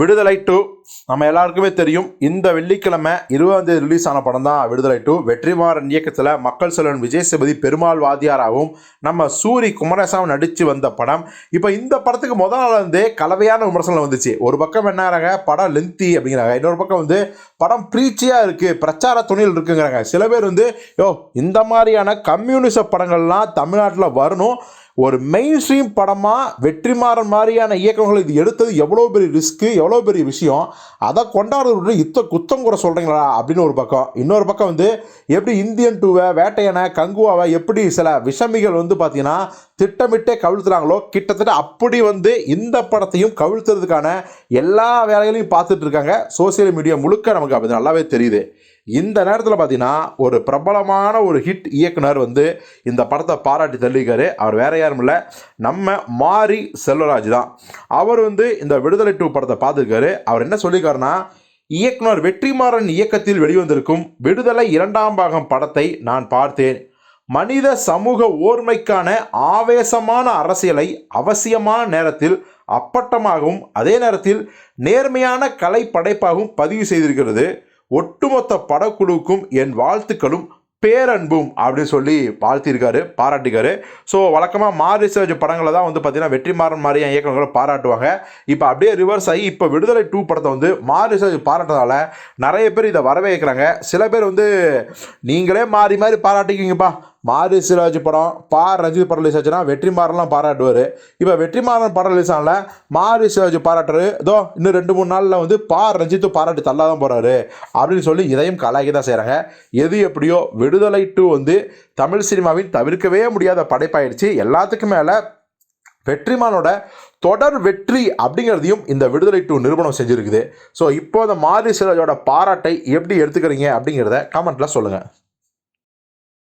விடுதலை டூ. நம்ம எல்லாருக்குமே தெரியும் இந்த வெள்ளிக்கிழமை இருபதாம் தேதி ரிலீஸ் ஆன படம் தான் விடுதலை டூ. வெற்றிமாறன் இயக்கத்தில் மக்கள் செல்வன் விஜய் சேபதி பெருமாள் வாத்தியாராகவும் நம்ம சூரி குமரசாவும் நடித்து வந்த படம். இப்போ இந்த படத்துக்கு முதல் நாள் வந்து கலவையான விமர்சனம் வந்துச்சு. ஒரு பக்கம் என்னறாங்க படம் லென்த்தி அப்படிங்கிறாங்க. இன்னொரு பக்கம் வந்து படம் ப்ரீச்சியாக இருக்குது பிரச்சார துணியில் இருக்குங்கிறாங்க. சில பேர் வந்து யோ இந்த மாதிரியான கம்யூனிச படங்கள்லாம் தமிழ்நாட்டில் வரணும். ஒரு மெயின் ஸ்ட்ரீம் படமாக வெற்றிமாறன் மாதிரியான இயக்கங்கள் இது எடுத்தது எவ்வளோ பெரிய ரிஸ்க்கு எவ்வளோ பெரிய விஷயம்? அதை கொண்டாடுறது இத்த குத்தம் கூட சொல்கிறீங்களா அப்படின்னு ஒரு பக்கம். இன்னொரு பக்கம் வந்து எப்படி இந்தியன் டூவை வேட்டையனை கங்குவாவை எப்படி சில விஷமிகள் வந்து பார்த்தீங்கன்னா திட்டமிட்டே கவிழ்த்துறாங்களோ கிட்டத்தட்ட அப்படி வந்து இந்த படத்தையும் கவிழ்த்துறதுக்கான எல்லா வேலைகளையும் பார்த்துட்டு இருக்காங்க. சோசியல் மீடியா முழுக்க நமக்கு அப்படி நல்லாவே தெரியுது. இந்த நேரத்தில் பார்த்தீங்கன்னா ஒரு பிரபலமான ஒரு ஹிட் இயக்குனர் வந்து இந்த படத்தை பாராட்டி தள்ளிக்காரு அவர் வேற யாரும் இல்லை நம்ம மாரி செல்வராஜ் தான். அவர் வந்து இந்த விடுதலை டூ படத்தை பார்த்துருக்காரு. அவர் என்ன சொல்லியிருக்காருன்னா இயக்குனர் வெற்றிமாறன் இயக்கத்தில் வெளிவந்திருக்கும் விடுதலை இரண்டாம் பாகம் படத்தை நான் பார்த்தேன். மனித சமூக ஓர்மைக்கான ஆவேசமான அரசியலை அவசியமான நேரத்தில் அப்பட்டமாகவும் அதே நேரத்தில் நேர்மையான கலை படைப்பாகவும் பதிவு செய்திருக்கிறது. ஒட்டுமொத்த படக்குழுவுக்கும் என் வாழ்த்துக்களும். பேரன்பும் அப்படின்னு சொல்லி வாழ்த்திருக்காரு பாராட்டிக்காரு ஸோ வழக்கமாக மார் ரிசர்ச் படங்களை தான் வந்து பார்த்தீங்கன்னா வெற்றிமாறன் மாதிரியான இயக்குநர்களை பாராட்டுவாங்க. இப்போ அப்படியே ரிவர்ஸ் ஆகி இப்போ விடுதலை டூ படத்தை வந்து மார் ரிசர்ஜ் பாராட்டுறதால நிறைய பேர் இதை வரவேற்கிறாங்க. சில பேர் வந்து நீங்களே மாறி மாறி பாராட்டிக்கிங்கப்பா மாரி சிராஜ் படம் பா ரஞ்சித் படம் ரிலீஸ் ஆச்சுன்னா வெற்றிமாறன்லாம் பாராட்டுவார். இப்போ வெற்றிமாறன் படம் ரிலீஸ் ஆகல மாரி சிராஜ் பாராட்டுறாரு. இதோ இன்னும் ரெண்டு மூணு நாளில் வந்து பா ரஞ்சித்து பாராட்டி தள்ளா தான் போகிறாரு அப்படின்னு சொல்லி இதையும் கலாக்கி தான் செய்கிறாங்க எது எப்படியோ விடுதலை டூ வந்து தமிழ் சினிமாவின் தவிர்க்கவே முடியாத படைப்பாயிடுச்சு. எல்லாத்துக்கும் மேலே வெற்றிமானோட தொடர் வெற்றி அப்படிங்கிறதையும் இந்த விடுதலை டூ நிறுவனம் செஞ்சுருக்குது. ஸோ இப்போ இந்த மாரி சிராஜோட பாராட்டை எப்படி எடுத்துக்கிறீங்க அப்படிங்கிறத கமெண்ட்டில் சொல்லுங்கள்